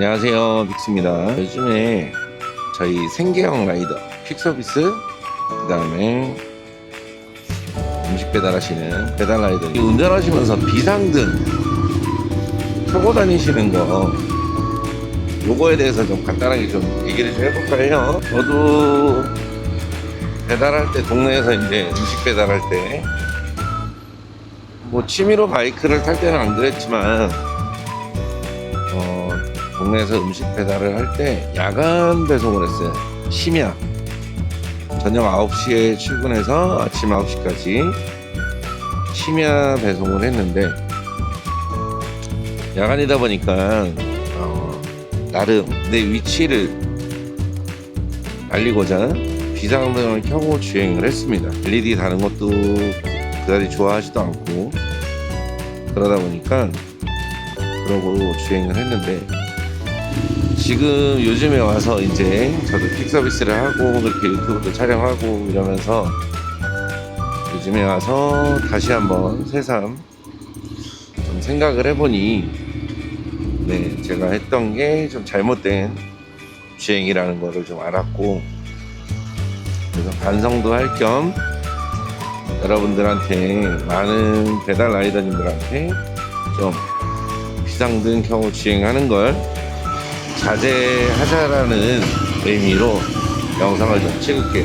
안녕하세요 빅스입니다. 요즘에 저희 생계형 라이더 퀵서비스 그 다음에 음식 배달하시는 배달 라이더. 이 운전하시면서 비상등 켜고 다니시는 거 요거에 대해서 좀 간단하게 좀 얘기를 좀 해볼까 해요? 저도 배달할 때 동네에서 이제 음식 배달할 때 뭐 취미로 바이크를 탈 때는 안 그랬지만 어, 동네에서 음식 배달을 할 때 야간 배송을 했어요. 심야. 저녁 9시에 출근해서 아침 9시까지 심야 배송을 했는데 야간이다 보니까 어, 나름 내 위치를 알리고자 비상등을 켜고 주행을 했습니다. LED 다는 것도 그다지 좋아하지도 않고 그러다 보니까 그러고 주행을 했는데 지금 요즘에 와서 이제 저도 픽 서비스를 하고 그렇게 유튜브도 촬영하고 이러면서 요즘에 와서 다시 한번 새삼 좀 생각을 해보니 네 제가 했던 게 좀 잘못된 주행이라는 거를 좀 알았고 그래서 반성도 할 겸 여러분들한테 많은 배달 라이더님들한테 좀 비상등 켜고 주행하는 걸 자제하자라는 의미로 영상을 좀 찍을게요.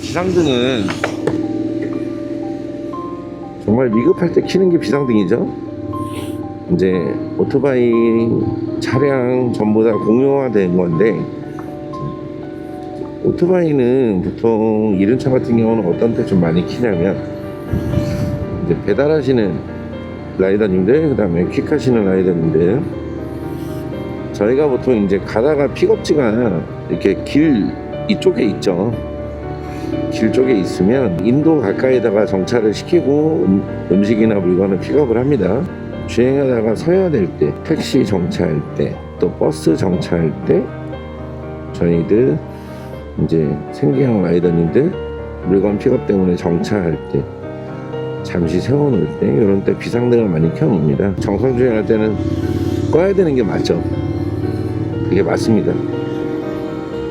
비상등은 정말 미급할 때 켜는 게 비상등이죠. 이제 오토바이 차량 전부 다 공용화된 건데 오토바이는 보통 이륜차 같은 경우는 어떤 때 좀 많이 키냐면 이제 배달하시는 라이더님들 그 다음에 퀵하시는 라이더님들. 저희가 보통 이제 가다가 픽업지가 이렇게 길 이쪽에 있죠. 길 쪽에 있으면 인도 가까이다가 정차를 시키고 음, 음식이나 물건을 픽업을 합니다. 주행하다가 서야 될 때, 택시 정차할 때, 또 버스 정차할 때, 저희들 이제 생계형 라이더님들 물건 픽업 때문에 정차할 때, 잠시 세워놓을 때, 이런 때 비상등을 많이 켜놓습니다. 정상 주행할 때는 꺼야 되는 게 맞죠. 그게 맞습니다.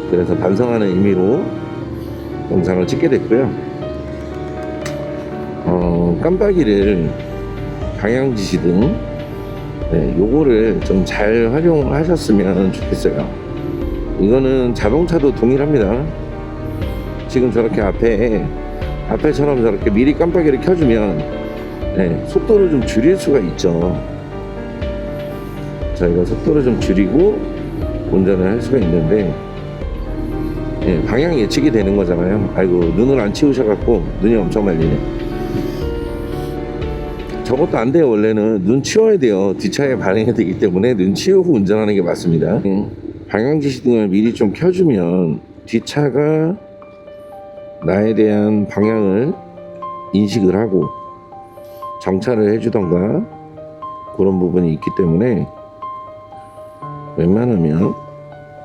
그래서 반성하는 의미로 영상을 찍게 됐고요. 어, 깜빡이를 방향 지시등 네, 요거를 좀 잘 활용하셨으면 좋겠어요. 이거는 자동차도 동일합니다. 지금 저렇게 앞에 앞에처럼 저렇게 미리 깜빡이를 켜주면 네, 속도를 좀 줄일 수가 있죠. 저희가 속도를 좀 줄이고 운전을 할 수가 있는데 네, 방향 예측이 되는 거잖아요. 아이고 눈을 안 치우셔갖고 눈이 엄청 말리네. 저것도 안 돼요 원래는 눈 치워야 돼요 뒷차에 반응이 되기 때문에 눈 치우고 운전하는 게 맞습니다 음, 방향지시등을 미리 좀 켜주면 뒷차가 나에 대한 방향을 인식을 하고 정차를 해주던가 그런 부분이 있기 때문에 웬만하면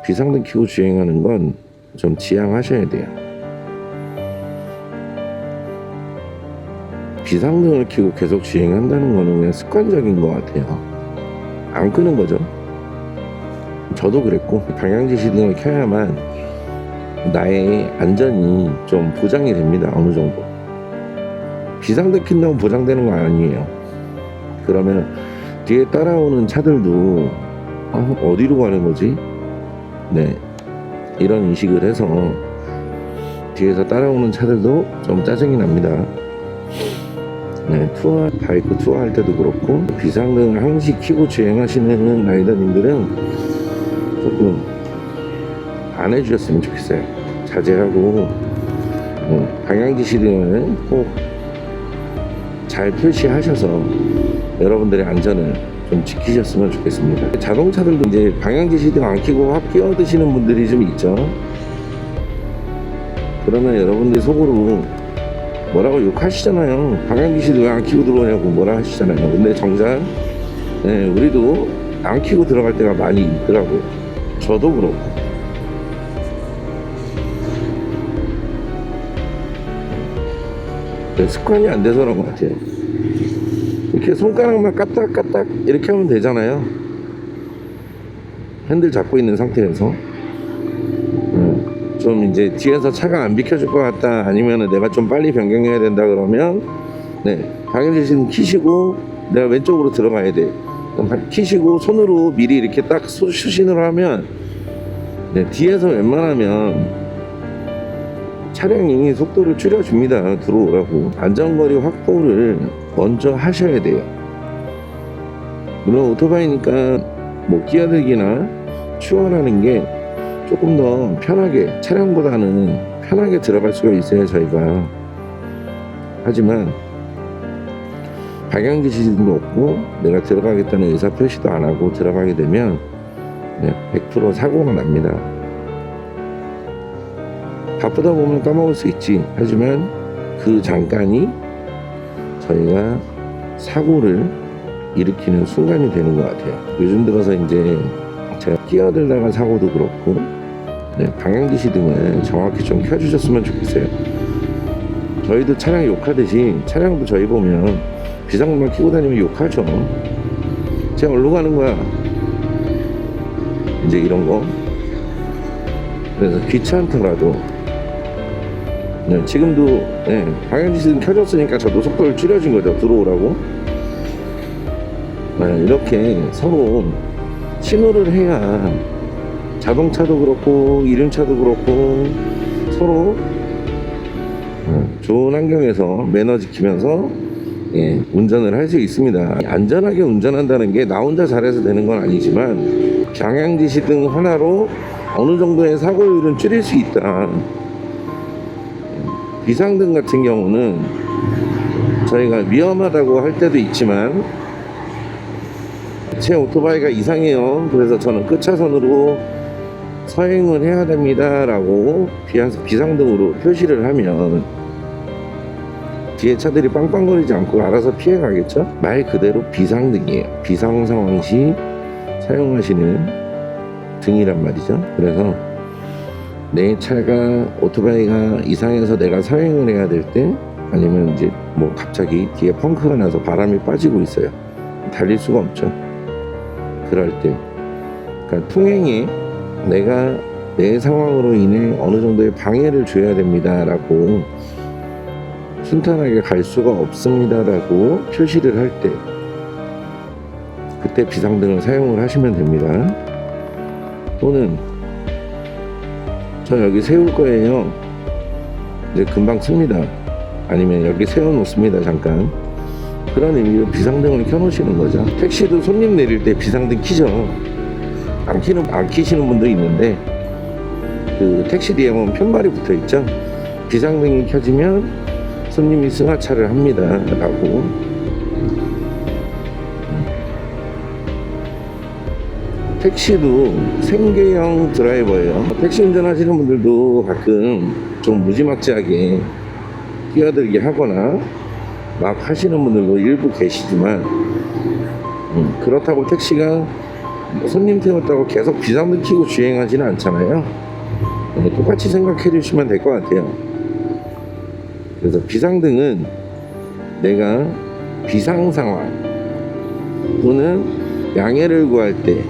비상등 켜고 주행하는 건 좀 지양하셔야 돼요 비상등을 켜고 계속 주행한다는 거는 그냥 습관적인 것 같아요. 안 끄는 거죠. 저도 그랬고 방향지시등을 켜야만 나의 안전이 좀 보장이 됩니다. 어느 정도. 비상등 킨다고 보장되는 거 아니에요. 그러면 뒤에 따라오는 차들도 어, 어디로 가는 거지? 네. 이런 인식을 해서 뒤에서 따라오는 차들도 좀 짜증이 납니다. 네, 투어 바이크 투어 할 때도 그렇고 비상등을 항시 켜고 주행하시는 라이더님들은 조금 안 해주셨으면 좋겠어요. 자제하고 어, 방향 지시등을 꼭잘 표시하셔서 여러분들의 안전을 좀 지키셨으면 좋겠습니다. 자동차들도 이제 방향 지시등 안 켜고 확 끼어드시는 분들이 좀 있죠. 그러면 여러분들 속으로 뭐라고 욕하시잖아요. 방향기시도 왜 안 키고 들어오냐고 뭐라 하시잖아요. 근데 정작 네, 우리도 안 키고 들어갈 때가 많이 있더라고요. 저도 그렇고. 네, 습관이 안 돼서 그런 것 같아요. 이렇게 손가락만 까딱까딱 이렇게 하면 되잖아요. 핸들 잡고 있는 상태에서. 네, 좀 이제 뒤에서 차가 안 비켜줄 것 같다 아니면 내가 좀 빨리 변경해야 된다 그러면 네 방향지시는 키시고 내가 왼쪽으로 들어가야 돼 키시고 손으로 미리 이렇게 딱 수- 수신을 하면 네, 뒤에서 웬만하면 차량이 속도를 줄여줍니다. 들어오라고. 안전거리 확보를 먼저 하셔야 돼요. 물론 오토바이니까 뭐 끼어들기나 추월하는 게 조금 더 편하게 차량보다는 편하게 들어갈 수가 있어요 저희가. 하지만 방향 지시도 없고 내가 들어가겠다는 의사 표시도 안 하고 들어가게 되면 네, 100% 사고가 납니다. 바쁘다 보면 까먹을 수 있지. 하지만 그 잠깐이 저희가 사고를 일으키는 순간이 되는 것 같아요. 요즘 들어서 이제 제가 끼어들다가 사고도 그렇고 네, 방향지시 등을 정확히 좀 켜주셨으면 좋겠어요. 저희도 차량 욕하듯이 차량도 저희 보면 비상등만 켜고 다니면 욕하죠. 제가 어디로 가는 거야? 이제 이런 거. 그래서 귀찮더라도 네, 지금도 네, 방향지시 등 켜졌으니까 저도 속도를 줄여준 거죠. 들어오라고. 네, 이렇게 서로 신호를 해야 자동차도 그렇고 이륜차도 그렇고 서로 어, 좋은 환경에서 매너 지키면서 예, 운전을 할 수 있습니다. 안전하게 운전한다는 게 나 혼자 잘해서 되는 건 아니지만 방향 지시 등 하나로 어느 정도의 사고율은 줄일 수 있다. 비상등 같은 경우는 저희가 위험하다고 할 때도 있지만 제 오토바이가 이상해요. 그래서 저는 끝차선으로 서행을 해야 됩니다. 라고 비상- 비상등으로 표시를 하면 뒤에 차들이 빵빵거리지 않고 알아서 피해 가겠죠? 말 그대로 비상등이에요. 비상 상황 시 사용하시는 등이란 말이죠. 그래서 내 차가 오토바이가 이상해서 내가 서행을 해야 될 때 아니면 이제 뭐 갑자기 뒤에 펑크가 나서 바람이 빠지고 있어요. 달릴 수가 없죠. 그럴 때 그러니까 통행에 내가 내 상황으로 인해 어느 정도의 방해를 줘야 됩니다라고 순탄하게 갈 수가 없습니다라고 표시를 할 때 그때 비상등을 사용을 하시면 됩니다. 또는 저 여기 세울 거예요. 이제 금방 씁니다. 아니면 여기 세워놓습니다. 잠깐. 그런 의미로 비상등을 켜놓으시는 거죠. 택시도 손님 내릴 때 비상등 키죠. 안 키는 안 키시는 분도 있는데 그 택시 뒤에 보면 편말이 붙어 있죠. 비상등이 켜지면 손님이 승하차를 합니다 라고. 택시도 생계형 드라이버예요. 택시 운전하시는 분들도 가끔 좀 무지막지하게 끼어들게 하거나 막 하시는 분들도 일부 계시지만 음, 그렇다고 택시가 뭐 손님 태웠다고 계속 비상등 켜고 주행하지는 않잖아요. 네, 똑같이 생각해 주시면 될 것 같아요. 그래서 비상등은 내가 비상 상황 또는 양해를 구할 때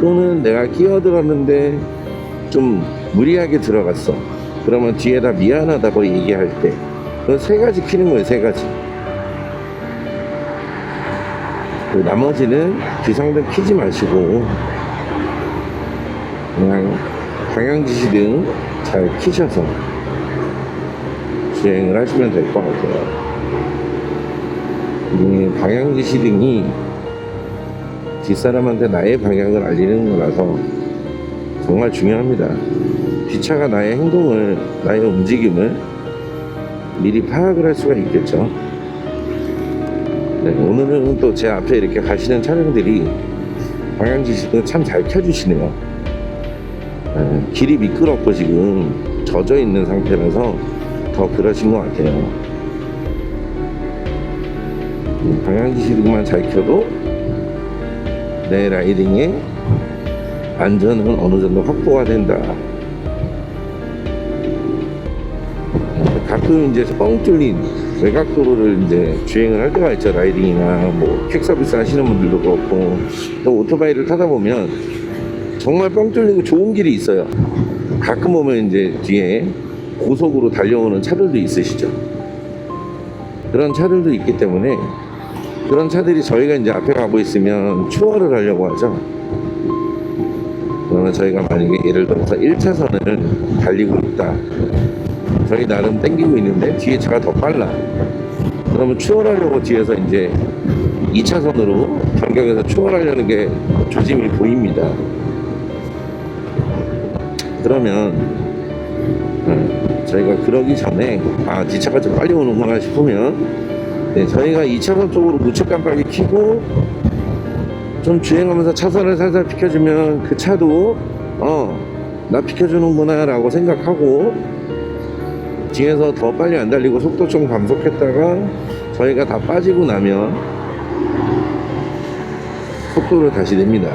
또는 내가 끼어들었는데 좀 무리하게 들어갔어. 그러면 뒤에다 미안하다고 얘기할 때 그세 가지 키는 거예요, 세 가지. 그 나머지는 비상등 키지 마시고 그냥 방향지시 등 잘 키셔서 주행을 하시면 될 것 같아요. 이 방향지시 등이 뒷사람한테 나의 방향을 알리는 거라서 정말 중요합니다. 뒷차가 나의 행동을, 나의 움직임을 미리 파악을 할 수가 있겠죠. 네, 오늘은 또 제 앞에 이렇게 가시는 차량들이 방향 지시등 참 잘 켜주시네요. 네, 길이 미끄럽고 지금 젖어 있는 상태라서 더 그러신 것 같아요. 음, 방향 지시등만 잘 켜도 내 라이딩의 안전은 어느 정도 확보가 된다. 가끔 이제 뻥 뚫린 외곽도로를 이제 주행을 할 때가 있죠. 라이딩이나 뭐 퀵 서비스 하시는 분들도 그렇고 또 오토바이를 타다 보면 정말 뻥 뚫리고 좋은 길이 있어요. 가끔 보면 이제 뒤에 고속으로 달려오는 차들도 있으시죠. 그런 차들도 있기 때문에 그런 차들이 저희가 이제 앞에 가고 있으면 추월을 하려고 하죠. 그러면 저희가 만약에 예를 들어서 1차선을 달리고 있다. 저희 나름 땡기고 있는데 뒤에 차가 더 빨라. 그러면 추월하려고 뒤에서 이제 2차선으로 변경해서 추월하려는 게 조짐이 보입니다. 그러면 어, 저희가 그러기 전에 아 뒷차가 좀 빨리 오는구나 싶으면 네, 저희가 2차선 쪽으로 우측 깜빡이 켜고 좀 주행하면서 차선을 살살 비켜주면 그 차도 어 나 비켜주는구나 라고 생각하고 뒤에서 더 빨리 안 달리고 속도 좀 감속했다가 저희가 다 빠지고 나면 속도를 다시 냅니다.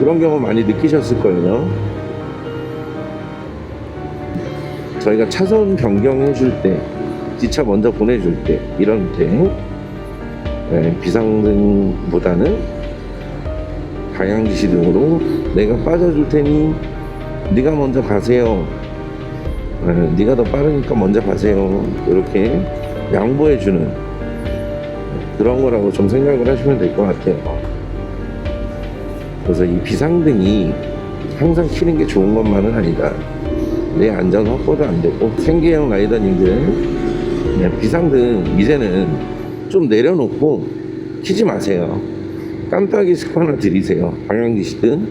그런 경우 많이 느끼셨을 거예요 저희가 차선 변경해 줄 때, 뒷차 먼저 보내줄 때, 이런 때, 네, 비상등보다는 방향지시 등으로 내가 빠져줄 테니 네가 먼저 가세요. 네, 네가 더 빠르니까 먼저 가세요. 이렇게 양보해주는 그런 거라고 좀 생각을 하시면 될 것 같아요. 그래서 이 비상등이 항상 켜는 게 좋은 것만은 아니다. 내 안전 확보도 안 되고 생계형 라이더님들 그냥 비상등 이제는 좀 내려놓고 키지 마세요. 깜빡이 습관을 들이세요. 방향지시등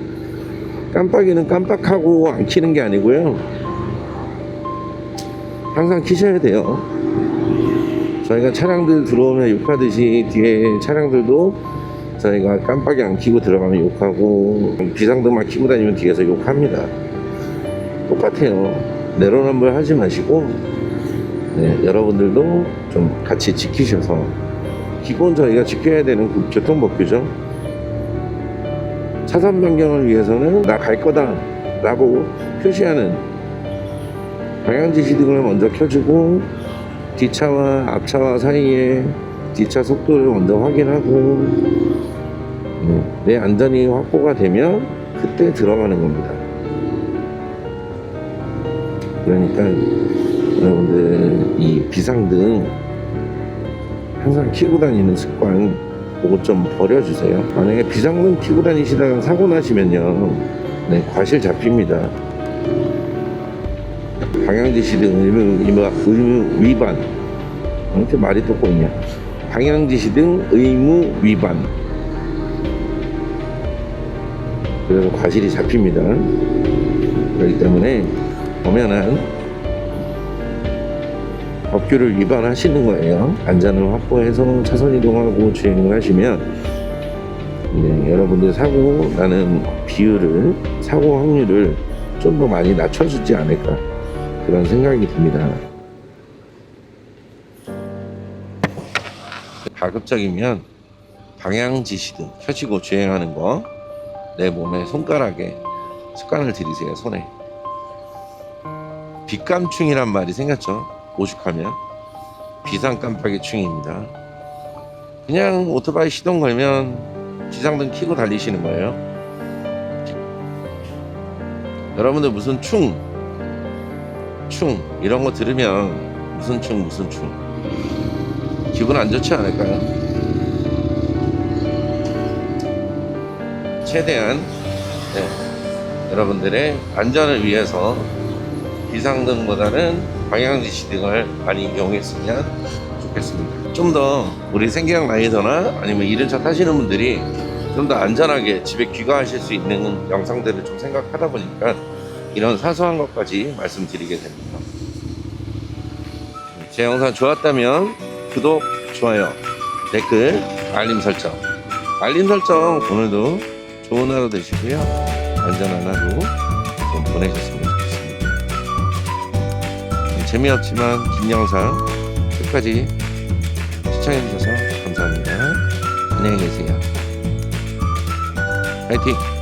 깜빡이는 깜빡하고 안 키는 게 아니고요. 항상 키셔야 돼요. 저희가 차량들 들어오면 욕하듯이 뒤에 차량들도 저희가 깜빡이 안 키고 들어가면 욕하고 비상등만 키고 다니면 뒤에서 욕합니다 똑같아요. 내로남불 하지 마시고 네, 여러분들도 좀 같이 지키셔서 기본 저희가 지켜야 되는 그 교통법규죠. 차선 변경을 위해서는 나 갈 거다 라고 표시하는 방향지시 등을 먼저 켜주고 뒷차와 앞차와 사이에 뒷차 속도를 먼저 확인하고 네, 내 안전이 확보가 되면 그때 들어가는 겁니다. 그러니까 여러분들 이 비상등 항상 켜고 다니는 습관 그거 좀 버려주세요. 만약에 비상등 켜고 다니시다가 사고 나시면요, 네 과실 잡힙니다. 방향지시 등 의무, 의무, 의무 위반. 어, 이렇게 말이 또 꼬이냐? 방향지시 등 의무 위반. 그래서 과실이 잡힙니다. 그렇기 때문에 보면은 법규를 위반하시는 거예요. 안전을 확보해서 차선 이동하고 주행을 하시면 네, 여러분들 사고 나는 비율을 사고 확률을 좀 더 많이 낮춰주지 않을까 그런 생각이 듭니다. 가급적이면 방향 지시등 켜지고 주행하는 거 내 몸에 손가락에 습관을 들이세요 손에 빛감충이란 말이 생겼죠. 오죽하면 비상 깜빡이 충입니다. 그냥 오토바이 시동 걸면 비상등 켜고 달리시는 거예요. 여러분들 무슨 충, 충 이런 거 들으면 무슨 충 무슨 충 기분 안 좋지 않을까요? 최대한 네, 여러분들의 안전을 위해서 비상등보다는 방향지시 등을 많이 이용했으면 좋겠습니다. 좀 더 우리 생계형 라이더나 아니면 이른 차 타시는 분들이 좀 더 안전하게 집에 귀가하실 수 있는 영상들을 좀 생각하다 보니까 이런 사소한 것까지 말씀드리게 됩니다. 제 영상 좋았다면 구독, 좋아요, 댓글, 알림 설정. 알림 설정 오늘도 좋은 하루 되시고요. 안전한 하루 좀 보내셨으면 좋겠습니다. 재미없지만 긴 영상 끝까지 시청해주셔서 감사합니다. 안녕히 계세요. 파이팅!